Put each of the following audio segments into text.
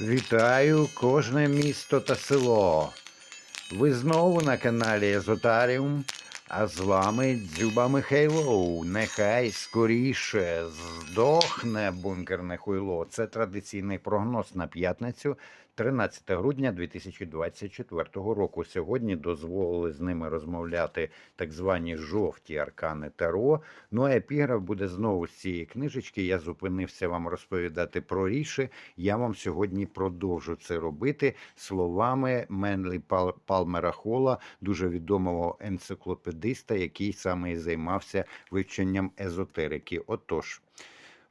Вітаю кожне місто та село. Ви знову на каналі Езотаріум, а з вами Дзюба Михайлов. Нехай скоріше здохне бункерне хуйло. Це традиційний прогноз на п'ятницю, 13 грудня 2024 року. Сьогодні дозволили з ними розмовляти так звані жовті аркани Таро. Ну а епіграф буде знову з цієї книжечки. Я зупинився вам розповідати про ріші. Я вам сьогодні продовжу це робити словами Менлі Пал- Палмера Хола, дуже відомого енциклопедиста, який саме і займався вивченням езотерики. Отож.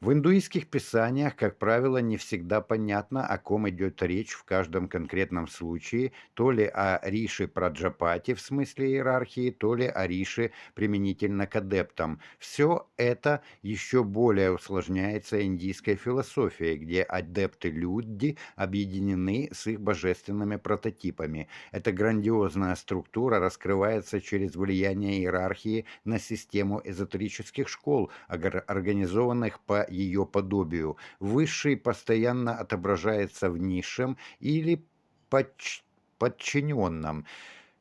В индуистских писаниях, как правило, не всегда понятно, о ком идет речь в каждом конкретном случае, то ли о Риши Праджапати в смысле иерархии, то ли о Риши применительно к адептам. Все это еще более усложняется индийской философией, где адепты-люди объединены с их божественными прототипами. Эта грандиозная структура раскрывается через влияние иерархии на систему эзотерических школ, организованных по ее подобию. Высший постоянно отображается в низшем или подч- подчиненном.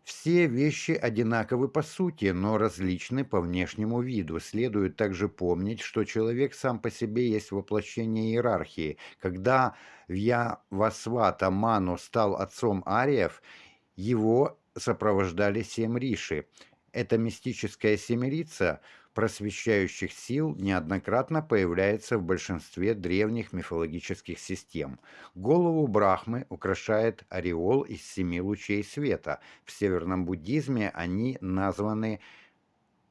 Все вещи одинаковы по сути, но различны по внешнему виду. Следует также помнить, что человек сам по себе есть воплощение иерархии. Когда Вьявасвата Ману стал отцом ариев, его сопровождали семь риши. Эта мистическая семерица просвещающих сил неоднократно появляется в большинстве древних мифологических систем. Голову Брахмы украшает ореол из семи лучей света. В северном буддизме они названы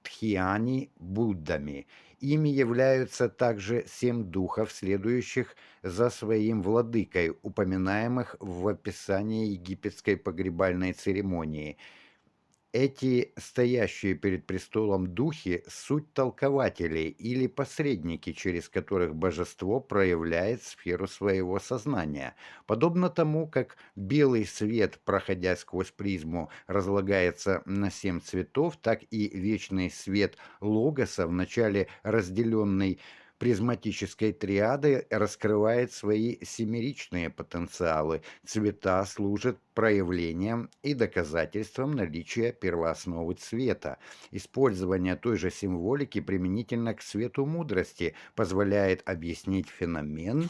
Тхиани Буддами. Ими являются также семь духов, следующих за своим владыкой, упоминаемых в описании египетской погребальной церемонии. Эти стоящие перед престолом духи – суть толкователей или посредники, через которых божество проявляет сферу своего сознания. Подобно тому, как белый свет, проходя сквозь призму, разлагается на семь цветов, так и вечный свет логоса, вначале разделенный призматической триады раскрывает свои семеричные потенциалы. Цвета служат проявлением и доказательством наличия первоосновы цвета. Использование той же символики применительно к свету мудрости позволяет объяснить феномен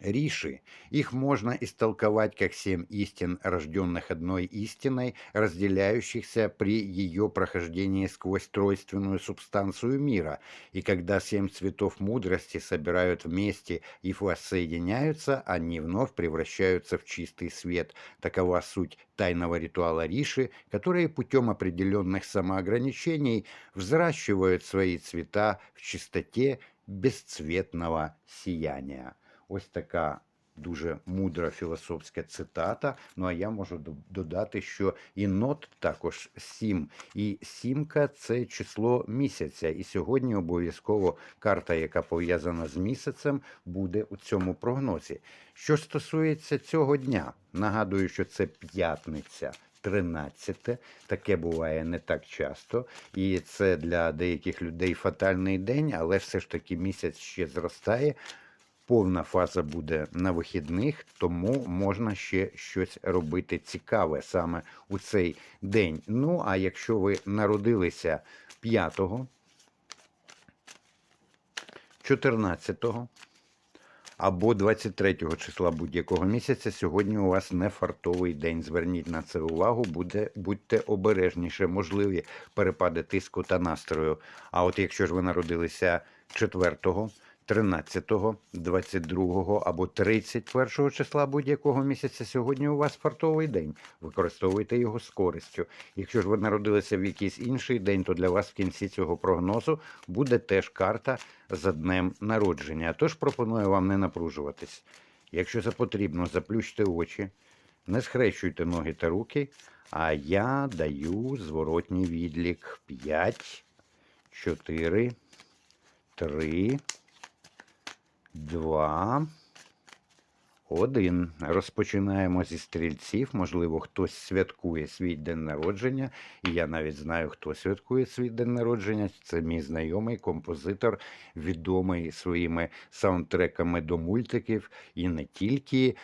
Риши. Их можно истолковать как семь истин, рожденных одной истиной, разделяющихся при ее прохождении сквозь тройственную субстанцию мира. И когда семь цветов мудрости собирают вместе и воссоединяются, они вновь превращаются в чистый свет. Такова суть тайного ритуала Риши, которые путем определенных самоограничений взращивают свои цвета в чистоте бесцветного сияния. Ось така дуже мудра філософська цитата. Ну а я можу додати, що і нот також сім. І сімка це число місяця. І сьогодні обов'язково карта, яка пов'язана з місяцем, буде у цьому прогнозі. Що стосується цього дня, нагадую, що це п'ятниця. 13. Таке буває не так часто, і це для деяких людей фатальний день, але все ж таки місяць ще зростає. Повна фаза буде на вихідних, тому можна ще щось робити цікаве саме у цей день. Ну, а якщо ви народилися 5, 14 або 23 числа будь-якого місяця, сьогодні у вас не фартовий день. Зверніть на це увагу, буде, будьте обережніше, можливі перепади тиску та настрою. А от якщо ж ви народилися 4, 13, 22 або 31 числа будь-якого місяця, сьогодні у вас фартовий день. Використовуйте його з користю. Якщо ж ви народилися в якийсь інший день, то для вас в кінці цього прогнозу буде теж карта за днем народження. Тож пропоную вам не напружуватись. Якщо це потрібно, заплющте очі, не схрещуйте ноги та руки, а я даю зворотній відлік 5, 4, 3, 2, Один. Розпочинаємо зі стрільців. Можливо, хтось святкує свій день народження. І я навіть знаю, хто святкує свій день народження. Це мій знайомий композитор, відомий своїми саундтреками до мультиків і не тільки.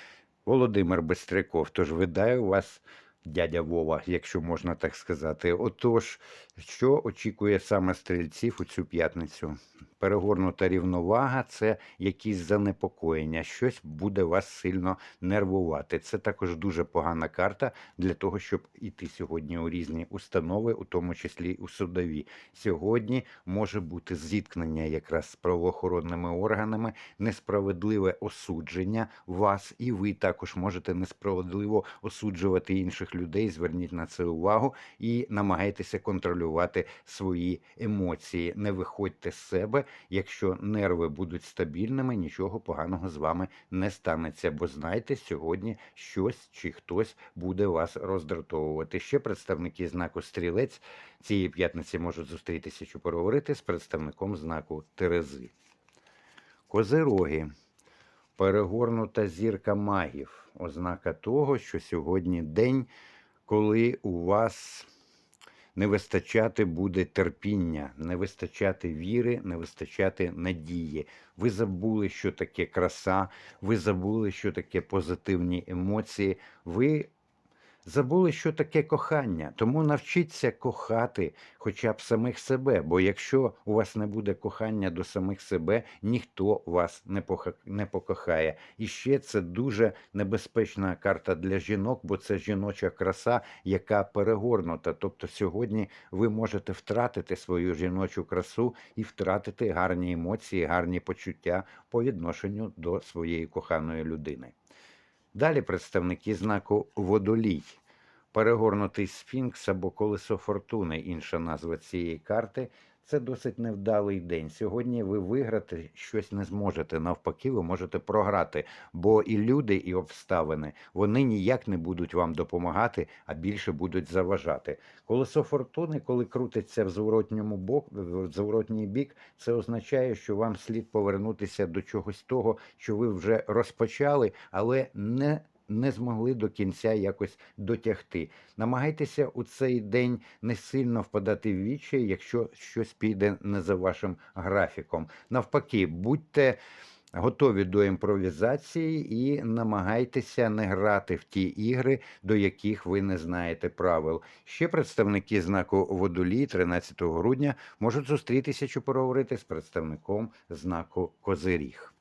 Володимир Бестряков. Тож видаю вас, дядя Вова, якщо можна так сказати. Отож, що очікує саме стрільців у цю п'ятницю? Перегорнута рівновага це якісь занепокоєння, щось буде вас сильно нервувати. Це також дуже погана карта для того, щоб іти сьогодні у різні установи, у тому числі у судові. Сьогодні може бути зіткнення якраз з правоохоронними органами, несправедливе осудження вас, і ви також можете несправедливо осуджувати інших людей. Зверніть на це увагу і намагайтеся контролювати свої емоції. Не виходьте з себе. Якщо нерви будуть стабільними, нічого поганого з вами не станеться. Бо знайте, сьогодні щось чи хтось буде вас роздратовувати. Ще представники знаку стрілець цієї п'ятниці можуть зустрітися, щоб поговорити з представником знаку Терези. Козироги. Перегорнута зірка магів. Ознака того, що сьогодні день, коли у вас не вистачати буде терпіння, не вистачати віри, не вистачати надії. Ви забули, що таке краса, ви забули, що таке позитивні емоції. Ви забули, що таке кохання. Тому навчіться кохати хоча б самих себе. Бо якщо у вас не буде кохання до самих себе, ніхто вас не покохає. І ще це дуже небезпечна карта для жінок, бо це жіноча краса, яка перегорнута. Тобто сьогодні ви можете втратити свою жіночу красу і втратити гарні емоції, гарні почуття по відношенню до своєї коханої людини. Далі представники знаку водолій. Перегорнутий сфінкс або колесо фортуни, інша назва цієї карти. Це досить невдалий день. Сьогодні ви виграти щось не зможете. Навпаки, ви можете програти, бо і люди, і обставини вони ніяк не будуть вам допомагати, а більше будуть заважати. Колесо фортуни, коли крутиться в зворотньому бок, в зворотній бік, це означає, що вам слід повернутися до чогось того, що ви вже розпочали, але не не змогли до кінця якось дотягти. Намагайтеся у цей день не сильно впадати в вічі, якщо щось піде не за вашим графіком. Навпаки, будьте. Готові до імпровізації і намагайтеся не грати в ті ігри, до яких ви не знаєте правил. Ще представники знаку водолій 13 грудня можуть зустрітися чи поговорити з представником знаку Козиріг.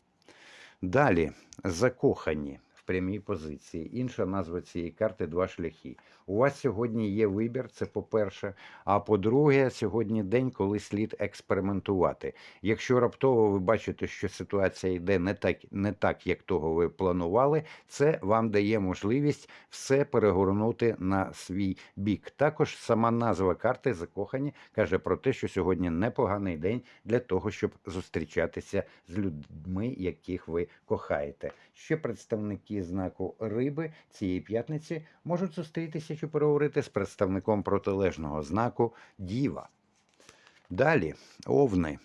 Далі закохані прямій позиції. Інша назва цієї карти два шляхи. У вас сьогодні є вибір, це по-перше. А по-друге, сьогодні день, коли слід експериментувати. Якщо раптово ви бачите, що ситуація йде не так, не так, як того ви планували, це вам дає можливість все перегорнути на свій бік. Також сама назва карти закохані каже про те, що сьогодні непоганий день для того, щоб зустрічатися з людьми, яких ви кохаєте. Ще представники знаку риби цієї п'ятниці можуть зустрітися чи переговорити з представником протилежного знаку Діва. Далі овни.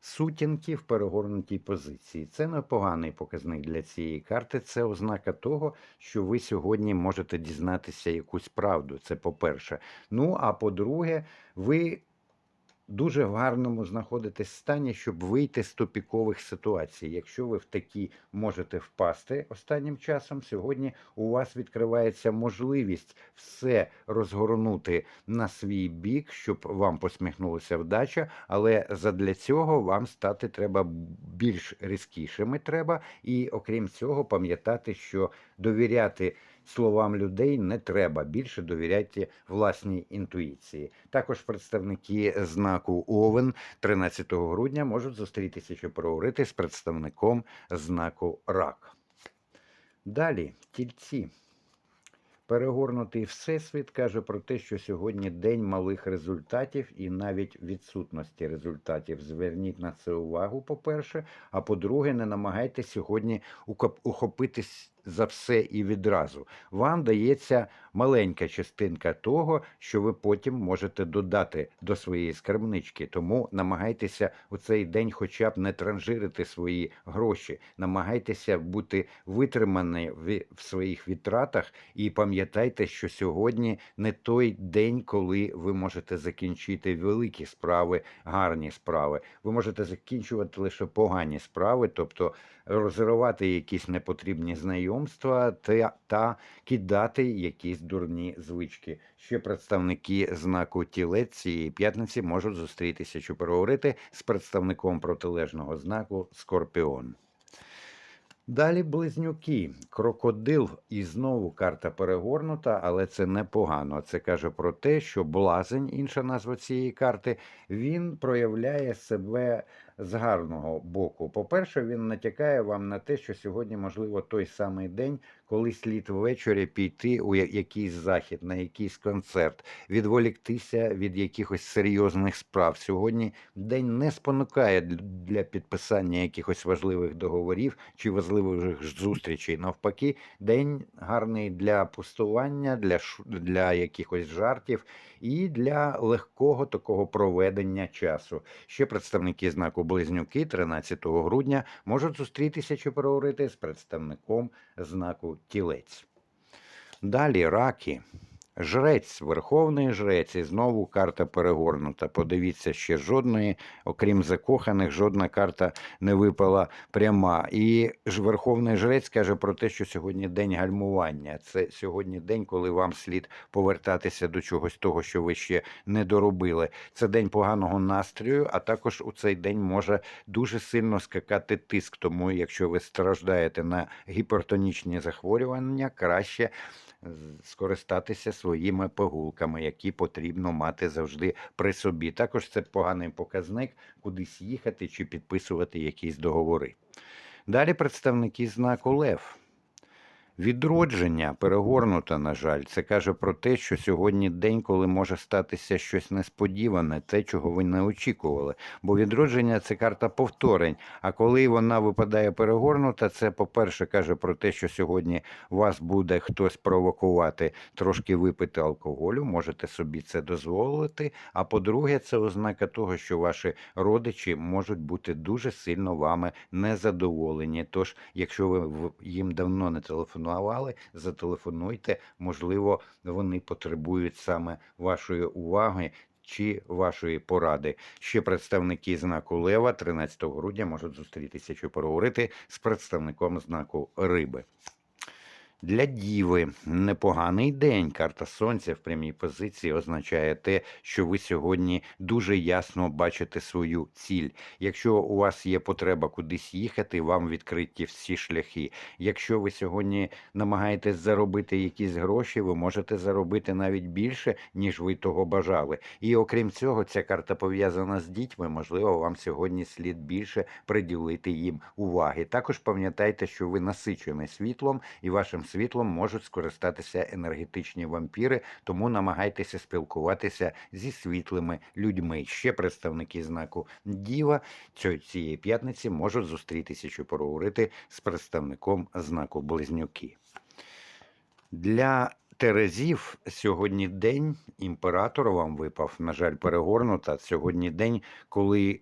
Сутінки в перегорнутій позиції. Це непоганий показник для цієї карти. Це ознака того, що ви сьогодні можете дізнатися якусь правду. Це по-перше. Ну а по-друге, ви дуже в гарному знаходитесь стані, щоб вийти з тупікових ситуацій. Якщо ви в такі можете впасти останнім часом, сьогодні у вас відкривається можливість все розгорнути на свій бік, щоб вам посміхнулася вдача, але задля цього вам стати треба більш різкішими треба, і окрім цього, пам'ятати, що довіряти словам людей не треба. Більше довіряйте власній інтуїції. Також представники знаку Овен 13 грудня можуть зустрітися, щоб поговорити з представником знаку Рак. Далі тільці. Перегорнутий всесвіт каже про те, що сьогодні день малих результатів і навіть відсутності результатів. Зверніть на це увагу, по-перше. А по-друге, не намагайтеся сьогодні ухопитись за все і відразу. Вам дається маленька частинка того, що ви потім можете додати до своєї скарбнички. Тому намагайтеся у цей день, хоча б не транжирити свої гроші, намагайтеся бути витримані в, своїх витратах, і пам'ятайте, що сьогодні не той день, коли ви можете закінчити великі справи, гарні справи. Ви можете закінчувати лише погані справи, тобто розривати якісь непотрібні знайомства та, та кидати якісь дурні звички. Ще представники знаку тілець цієї п'ятниці можуть зустрітися чи переговорити з представником протилежного знаку Скорпіон. Далі близнюки, крокодил, і знову карта перегорнута, але це непогано. Це каже про те, що блазень, інша назва цієї карти, він проявляє себе з гарного боку. По-перше, він натякає вам на те, що сьогодні, можливо, той самий день, коли слід ввечері піти у якийсь захід, на якийсь концерт, відволіктися від якихось серйозних справ. Сьогодні день не спонукає для підписання якихось важливих договорів чи важливих зустрічей. Навпаки, день гарний для пустування, для, для якихось жартів і для легкого такого проведення часу. Ще представники знаку Близнюки 13 грудня можуть зустрітися чи переговорити з представником знаку Тілець. Далі раки. Жрець, верховний жрець, і знову карта перегорнута. Подивіться, ще жодної, окрім закоханих, жодна карта не випала пряма. І ж верховний жрець каже про те, що сьогодні день гальмування. Це сьогодні день, коли вам слід повертатися до чогось того, що ви ще не доробили. Це день поганого настрою, а також у цей день може дуже сильно скакати тиск. Тому, якщо ви страждаєте на гіпертонічні захворювання, краще скористатися своїми погулками, які потрібно мати завжди при собі. Також це поганий показник кудись їхати чи підписувати якісь договори. Далі представники знаку Лев. Відродження перегорнуто, на жаль, це каже про те, що сьогодні день, коли може статися щось несподіване, те, чого ви не очікували. Бо відродження це карта повторень. А коли вона випадає перегорнута, це, по-перше, каже про те, що сьогодні вас буде хтось провокувати трошки випити алкоголю, можете собі це дозволити. А по-друге, це ознака того, що ваші родичі можуть бути дуже сильно вами незадоволені. Тож, якщо ви їм давно не телефонували, зателефонуйте. Можливо, вони потребують саме вашої уваги. Чи вашої поради ще представники знаку Лева 13 грудня можуть зустрітися чи поговорити з представником знаку Риби. Для діви непоганий день. Карта сонця в прямій позиції означає те, що ви сьогодні дуже ясно бачите свою ціль. Якщо у вас є потреба кудись їхати, вам відкриті всі шляхи. Якщо ви сьогодні намагаєтесь заробити якісь гроші, ви можете заробити навіть більше, ніж ви того бажали. І окрім цього, ця карта пов'язана з дітьми. Можливо, вам сьогодні слід більше приділити їм уваги. Також пам'ятайте, що ви насичені світлом, і вашим світлом можуть скористатися енергетичні вампіри, тому намагайтеся спілкуватися зі світлими людьми. Ще представники знаку Діва цієї п'ятниці можуть зустрітися чи поговорити з представником знаку Близнюки. Для Терезів сьогодні день імператора вам випав, на жаль, перегорнута. Сьогодні день, коли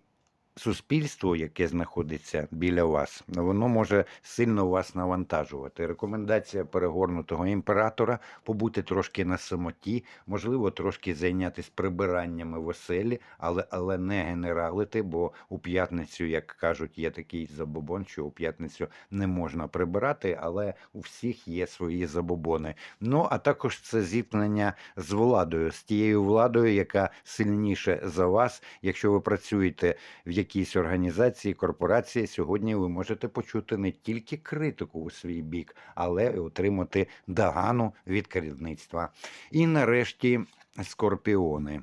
суспільство, яке знаходиться біля вас, воно може сильно вас навантажувати. Рекомендація перегорнутого імператора побути трошки на самоті, можливо, трошки зайнятися прибираннями в оселі, але, але не генералити, бо у п'ятницю, як кажуть, є такий забобон, що у п'ятницю не можна прибирати, але у всіх є свої забобони. Ну а також це зіткнення з владою, з тією владою, яка сильніше за вас. Якщо ви працюєте в якійсь організації, корпорації, сьогодні ви можете почути не тільки критику у свій бік, але й отримати догану від керівництва. І нарешті скорпіони.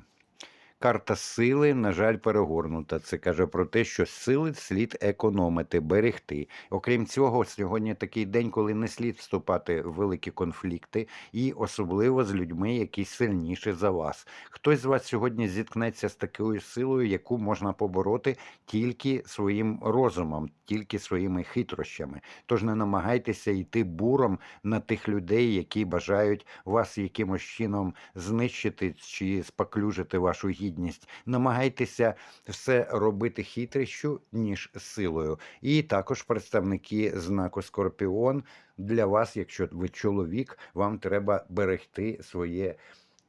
Карта сили, на жаль, перегорнута. Це каже про те, що сили слід економити, берегти. Окрім цього, сьогодні такий день, коли не слід вступати в великі конфлікти, і особливо з людьми, які сильніші за вас. Хтось з вас сьогодні зіткнеться з такою силою, яку можна побороти тільки своїм розумом, тільки своїми хитрощами. Тож не намагайтеся йти буром на тих людей, які бажають вас якимось чином знищити чи споклюжити вашу гідність. Намагайтеся все робити хитрощу, ніж силою. І також представники знаку Скорпіон для вас, якщо ви чоловік, вам треба берегти своє.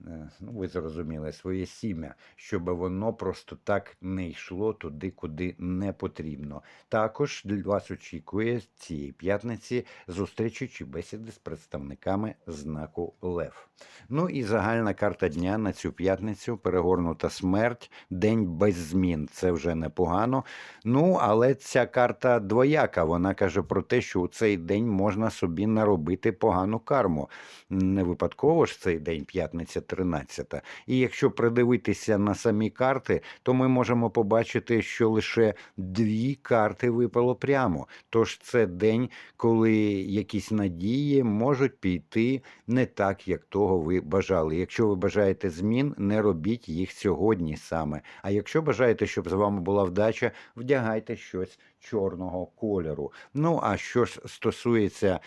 Е, Ну, ви зрозуміли, своє сім'я, щоб воно просто так не йшло туди, куди не потрібно. Також вас очікує цієї п'ятниці зустрічі чи бесіди з представниками знаку Лев. Ну і загальна карта дня на цю п'ятницю перегорнута смерть, день без змін. Це вже непогано. Ну, але ця карта двояка. Вона каже про те, що у цей день можна собі наробити погану карму. Не випадково ж цей день, п'ятниця 13. І якщо придивитися на самі карти, то ми можемо побачити, що лише дві карти випало прямо. Тож це день, коли якісь надії можуть піти не так, як того ви бажали. Якщо ви бажаєте змін, не робіть їх сьогодні саме. А якщо бажаєте, щоб з вами була вдача, вдягайте щось чорного кольору. Ну а що ж стосується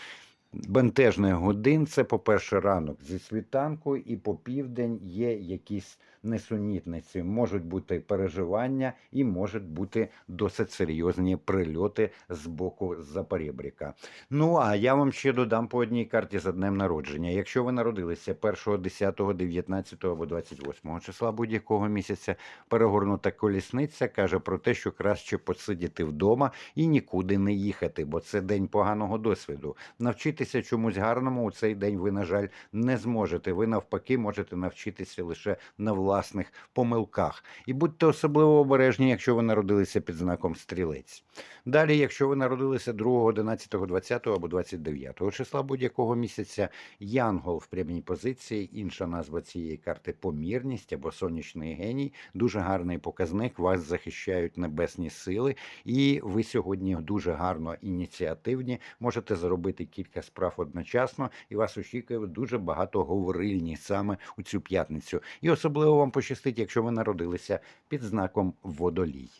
бентежних годин, це, по-перше, ранок зі світанку, і по південь є якісь несунітниці. Можуть бути переживання і можуть бути досить серйозні прильоти з боку Запорєбріка. Ну а я вам ще додам по одній карті за днем народження. Якщо ви народилися 1, 10, 19 або 28 числа будь-якого місяця, перегорнута колісниця каже про те, що краще посидіти вдома і нікуди не їхати, бо це день поганого досвіду. Навчитися чомусь гарному у цей день ви, на жаль, не зможете. Ви навпаки можете навчитися лише на власних помилках. І будьте особливо обережні, якщо ви народилися під знаком стрілець. Далі, якщо ви народилися 2, 11, 20 або 29 числа будь-якого місяця, Янгол в прямій позиції, інша назва цієї карти помірність або сонячний геній. Дуже гарний показник. Вас захищають небесні сили, і ви сьогодні дуже гарно ініціативні. Можете зробити кілька справ одночасно, і вас очікує дуже багато говорильні саме у цю п'ятницю. І особливо вам пощастить, якщо ви народилися під знаком водолій.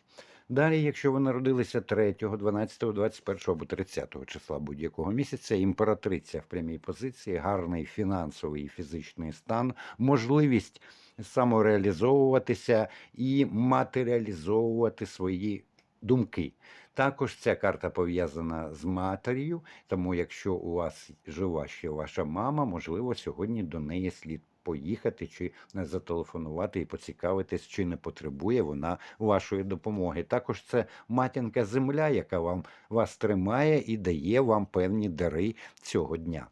Далі, якщо ви народилися 3, 12, 21 або 30 числа будь-якого місяця, імператриця в прямій позиції, гарний фінансовий і фізичний стан, можливість самореалізовуватися і матеріалізовувати свої думки. Також ця карта пов'язана з матір'ю, тому якщо у вас жива ще ваша мама, можливо, сьогодні до неї слід поїхати чи зателефонувати і поцікавитись, чи не потребує вона вашої допомоги. Також це матінка земля, яка вам вас тримає і дає вам певні дари цього дня.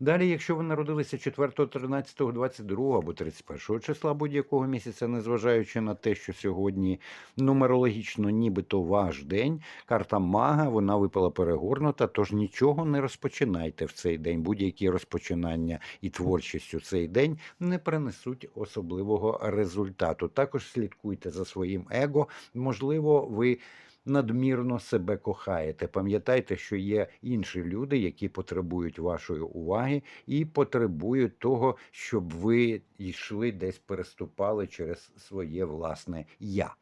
Далі, якщо ви народилися 4, 13, 22 або 31 числа будь-якого місяця, незважаючи на те, що сьогодні нумерологічно нібито ваш день, карта мага, вона випала перегорнута, тож нічого не розпочинайте в цей день. Будь-які розпочинання і творчість у цей день не принесуть особливого результату. Також слідкуйте за своїм его. Можливо, ви надмірно себе кохаєте. Пам'ятайте, що є інші люди, які потребують вашої уваги і потребують того, щоб ви йшли десь переступали через своє власне я.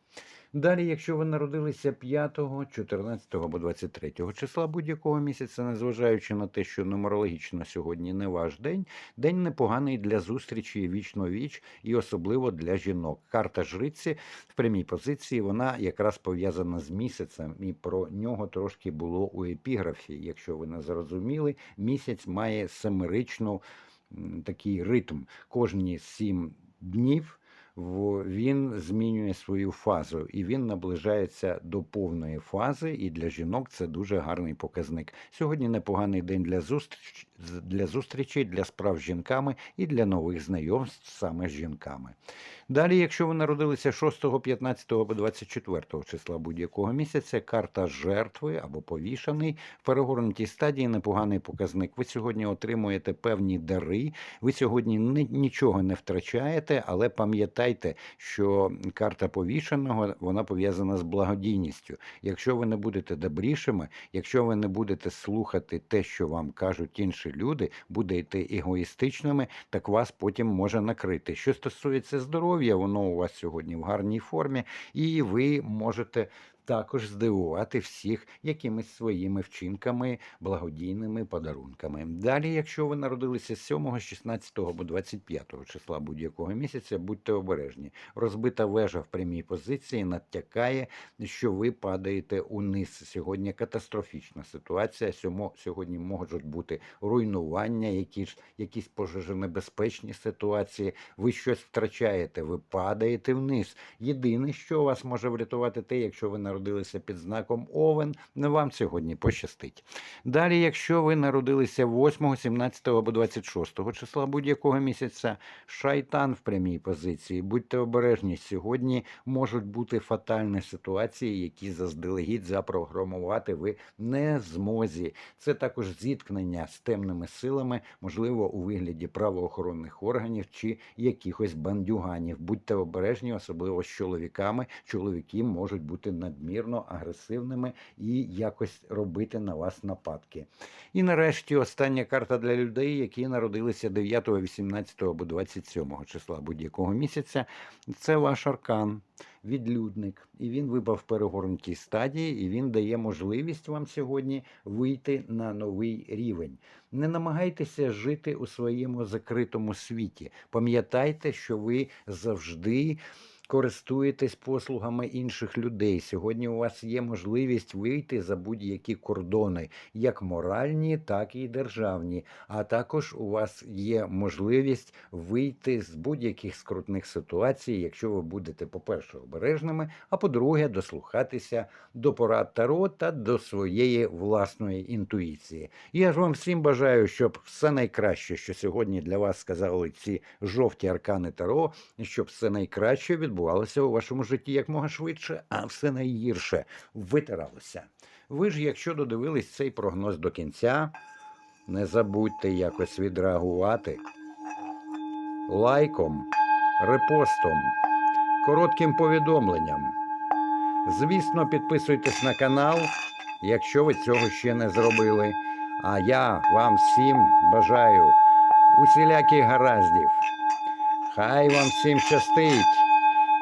Далі, якщо ви народилися 5, 14 або 23 числа будь-якого місяця, незважаючи на те, що нумерологічно сьогодні не ваш день, день непоганий для зустрічі вічно віч і особливо для жінок. Карта жриці в прямій позиції вона якраз пов'язана з місяцем, і про нього трошки було у епіграфі. Якщо ви не зрозуміли, місяць має семеричну такий ритм. Кожні сім днів він змінює свою фазу і він наближається до повної фази. І для жінок це дуже гарний показник. Сьогодні непоганий день для зустріч для зустрічей, для справ з жінками і для нових знайомств саме з жінками. Далі, якщо ви народилися 6, 15 або 24 числа будь-якого місяця, карта жертви або повішаний в перегорнутій стадії непоганий показник. Ви сьогодні отримуєте певні дари, ви сьогодні нічого не втрачаєте, але пам'ятайте, що карта повішеного вона пов'язана з благодійністю. Якщо ви не будете добрішими, якщо ви не будете слухати те, що вам кажуть інші люди, будете егоїстичними, так вас потім може накрити. Що стосується здоров'я, воно у вас сьогодні в гарній формі, і ви можете. Також здивувати всіх якимись своїми вчинками, благодійними подарунками. Далі, якщо ви народилися 7, 16 або 25 числа будь-якого місяця, будьте обережні. Розбита вежа в прямій позиції натякає, що ви падаєте униз. Сьогодні катастрофічна ситуація. Сьогодні можуть бути руйнування, якісь, якісь пожежонебезпечні ситуації. Ви щось втрачаєте, ви падаєте вниз. Єдине, що вас може врятувати, те, якщо ви народилися під знаком Овен, вам сьогодні пощастить. Далі, якщо ви народилися 8, 17 або 26 числа будь-якого місяця, шайтан в прямій позиції. Будьте обережні. Сьогодні можуть бути фатальні ситуації, які заздалегідь запрограмувати ви не змозі. Це також зіткнення з темними силами, можливо, у вигляді правоохоронних органів чи якихось бандюганів. Будьте обережні, особливо з чоловіками. Чоловіки можуть бути надмірно агресивними і якось робити на вас нападки. І нарешті остання карта для людей, які народилися 9, 18 або 27 числа будь-якого місяця. Це ваш аркан, відлюдник. І він випав в перегорнутій стадії, і він дає можливість вам сьогодні вийти на новий рівень. Не намагайтеся жити у своєму закритому світі. Пам'ятайте, що ви завжди. Користуєтесь послугами інших людей. Сьогодні у вас є можливість вийти за будь-які кордони, як моральні, так і державні. А також у вас є можливість вийти з будь-яких скрутних ситуацій, якщо ви будете, по-перше, обережними, а по-друге, дослухатися до порад Таро та до своєї власної інтуїції. Я ж вам всім бажаю, щоб все найкраще, що сьогодні для вас сказали ці жовті аркани Таро, щоб все найкраще відбувалося у вашому житті якмога швидше, а все найгірше витиралося. Ви ж, якщо додивились цей прогноз до кінця, не забудьте якось відреагувати лайком, репостом, коротким повідомленням. Звісно, підписуйтесь на канал, якщо ви цього ще не зробили. А я вам всім бажаю усіляких гараздів. Хай вам всім щастить.